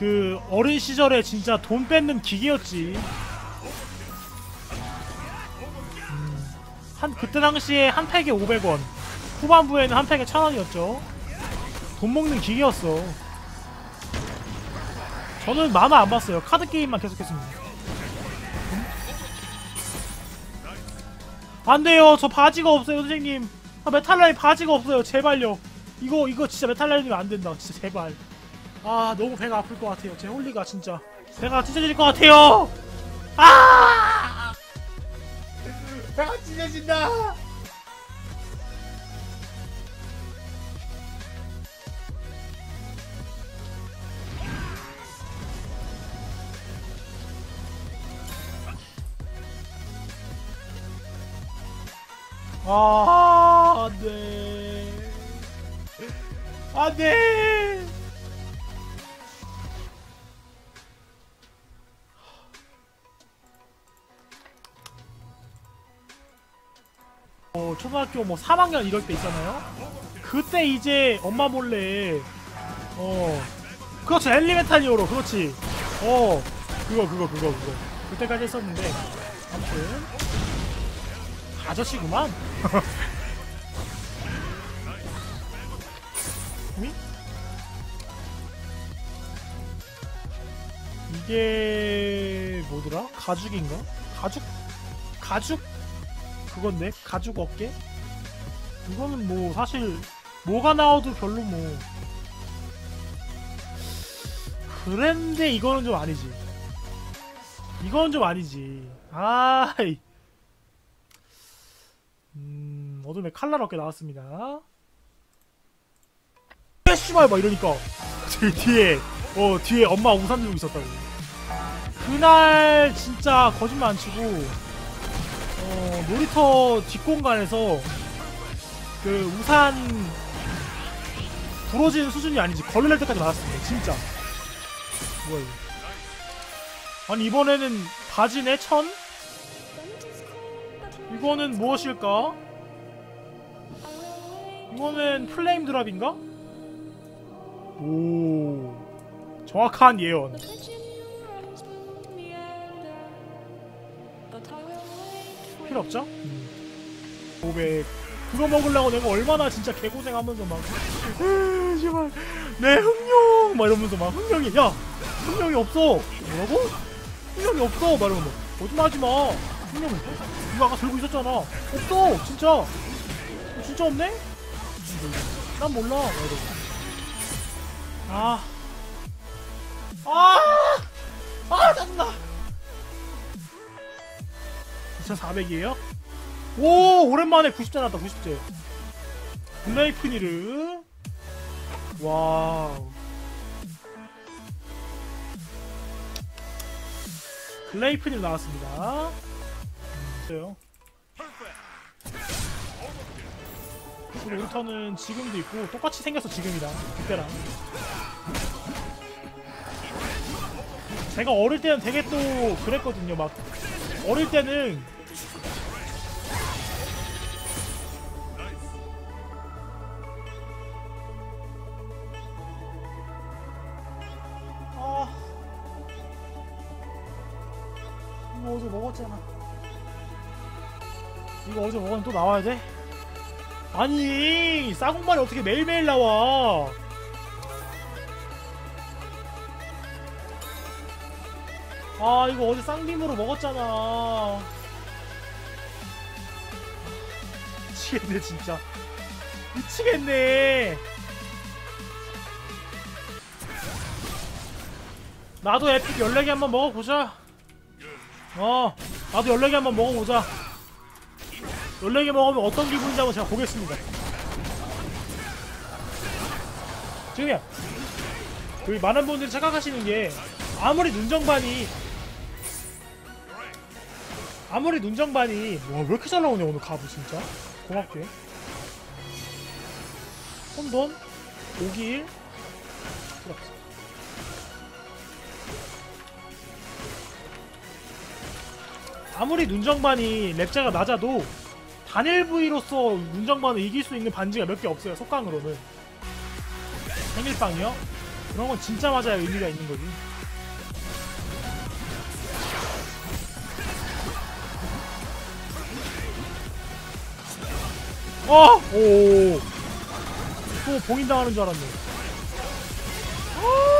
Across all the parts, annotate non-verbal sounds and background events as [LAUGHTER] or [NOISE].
그 어린 시절에 진짜 돈 뺏는 기계였지. 음, 한 그때 당시에 한 팩에 500원, 후반부에는 한 팩에 1000원이었죠. 돈 먹는 기계였어. 저는 만화 안 봤어요. 카드 게임만 계속했습니다. 안 돼요. 저 바지가 없어요, 선생님. 아, 메탈라인 바지가 없어요. 제발요. 이거 이거 진짜 메탈라인이면 안 된다. 진짜 제발. 아, 너무 배가 아플 것 같아요. 제 홀리가 진짜 배가 찢어질 것 같아요. 아! 배가 찢어진다. 아, 안 돼. 안 돼. 초등학교 뭐 3학년 이럴 때 있잖아요. 그때 이제 엄마 몰래 어 그렇지 엘리멘탈 히어로 그렇지 어 그거 그거 그거 그거 그때까지 했었는데 아무튼 아저씨구만 [LAUGHS] 응? 이게 뭐더라? 가죽인가? 가죽? 가죽? 그건데? 가죽 어깨? 이거는 뭐 사실 뭐가 나와도 별로 뭐 그랬는데 이거는 좀 아니지. 이건 좀 아니지. 아이. 음 어둠의 칼날 어깨 나왔습니다. 에 씨발 막 이러니까. 뒤- 뒤에 어 뒤에 엄마 우산 들고 있었다고. 그날 진짜 거짓말 안 치고 어, 놀이터 뒷공간에서 그 우산 부러지는 수준이 아니지 걸릴 때까지 맞았습니다 진짜 뭐야 이거 아니 이번에는 바지네 천? 이거는 무엇일까? 이거는 플레임 드랍인가? 오 정확한 예언 필요 없죠? 500 그거 먹으려고 내가 얼마나 진짜 개고생하면서 막 [LAUGHS] 으, 제발. 내 흥룡! 막 이러면서 막 흥룡이 야 흥룡이 없어. 뭐라고? 흥룡이 없어. 막 이러면 막 거짓말하지 마. 흥룡 이거 아까 들고 있었잖아. 없어. 진짜. 어, 진짜 없네? 난 몰라. 막 이러고 아. 아! 아 짜증나 2400이에요? 오 오랜만에 90제 나왔다 90제 블레이프니르. 와우. 글레이프니르 나왔습니다. 음, 있어요. 그리고 울터는 지금도 있고 똑같이 생겼어 지금이랑 그때랑. 제가 어릴 때는 되게 또 그랬거든요. 막 어릴 때는 이거 어제 먹었잖아. 이거 어제 먹었는데 또 나와야 돼? 아니 싸공발이 어떻게 매일매일 나와? 아 이거 어제 쌍빔으로 먹었잖아. 미치겠네 진짜. 미치겠네. 나도 에픽 14개 한번 먹어보자 어 나도 14개 한번 먹어보자. 14개 먹으면 어떤 기분인지 한번 제가 보겠습니다. 지금이야 그 많은 분들이 착각하시는 게 아무리 눈정반이 아무리 눈정반이 와 왜 이렇게 잘 나오냐 오늘 가부 진짜? 고맙게. 혼돈 5길 들 아무리 눈정반이 랩자가 낮아도 단일 부위로서 눈정반을 이길 수 있는 반지가 몇 개 없어요 속강으로는 생일빵이요? 그런 건 진짜 맞아야 의미가 있는 거지. 어! 오! 또 봉인당하는 줄 알았네. 아!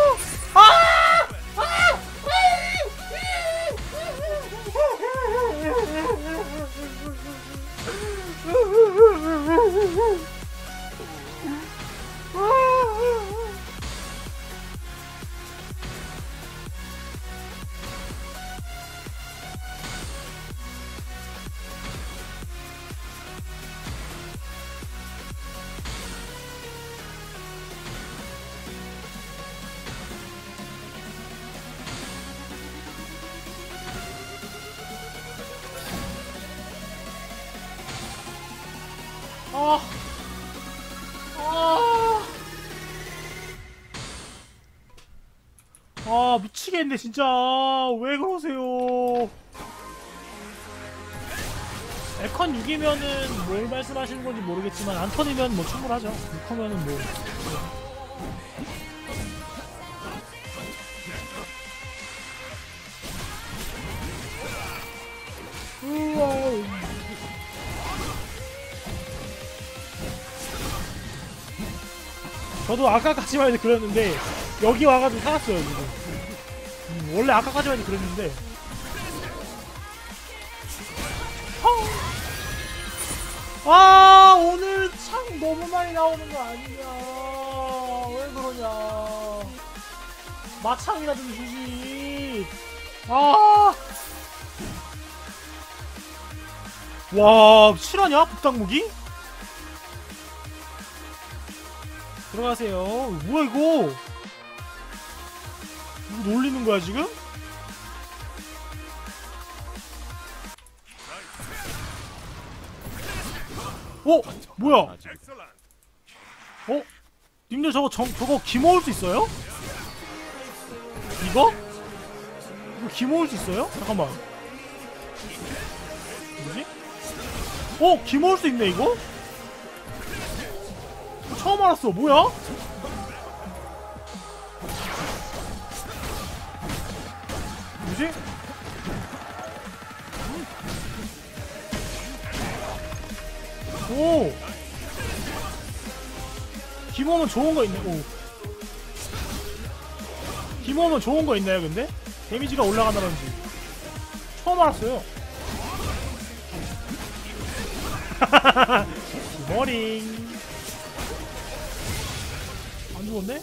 아, 아, 아 미치겠네 진짜 왜 그러세요? 에컨 6이면은 뭘 말씀하시는 건지 모르겠지만 안 터지면 뭐 충분하죠. 6하면은 뭐. 저도 아까까지만 해도 그랬는데 여기 와가지고 살았어요 지금 음, 원래 아까까지만 해도 그랬는데 헝! 아 오늘 창 너무 많이 나오는 거 아니냐 왜 그러냐 마창이나 좀 주지 아 와, 실화냐? 북당무기? 들어가세요. 뭐야 이거? 누구 놀리는 거야 지금? 어? 뭐야? 어? 님들 저거 정, 저거 기모을 수 있어요? 이거? 이거 기모을 수 있어요? 잠깐만. 뭐지? 어? 기모을 수 있네 이거? 처음 알았어. 뭐야? 뭐지? 오! 김호면 좋은 거 있네. 오. 김호면 좋은 거 있나요, 근데? 데미지가 올라간다든지. 처음 알았어요. [LAUGHS] 머링. 안 죽었네?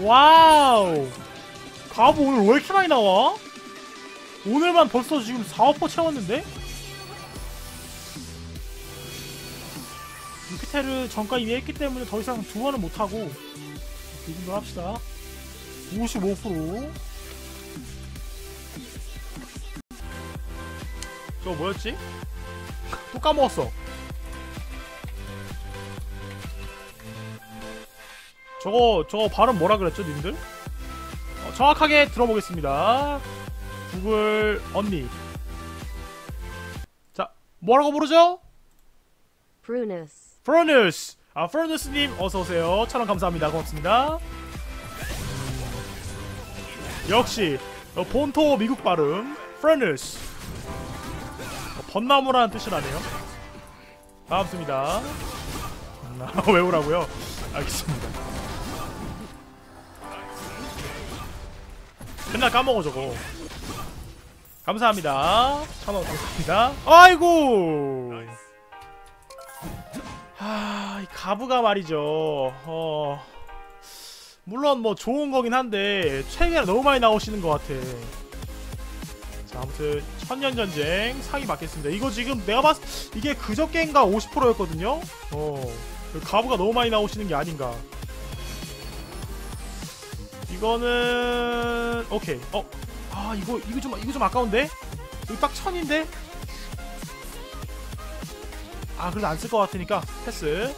와우! 가부 오늘 왜 이렇게 많이 나와? 오늘만 벌써 지금 4, 5% 채웠는데? 유피테를 전과 이미 했기 때문에 더 이상 두 번은 못하고 이 정도 합시다 55% 저거 뭐였지? 또 까먹었어 저거 저거 발음 뭐라 그랬죠 님들? 어, 정확하게 들어보겠습니다. 구글 언니. 자 뭐라고 부르죠? Prunus. 프로뉴스. 아 프로뉴스님 어서오세요. 천원 감사합니다. 고맙습니다. 음, 역시 어, 본토 미국 발음 프로뉴스. 어, 벚나무라는 뜻이라네요. 반갑습니다. 음, [LAUGHS] 아, 외우라고요? 알겠습니다 맨날 까먹어 저거 감사합니다 천원 감사합니다 아이고 하, 이 가부가 말이죠. 어, 물론 뭐 좋은 거긴 한데 최근에 너무 많이 나오시는 것 같아. 자, 아무튼 천년 전쟁 상위 받겠습니다. 이거 지금 내가 봤을 이게 그저께인가 50%였거든요. 어, 그 가부가 너무 많이 나오시는 게 아닌가. 이거는 오케이. 어, 아 이거 이거 좀 이거 좀 아까운데? 이거 딱 천인데? 아 그래도 안 쓸 것 같으니까 패스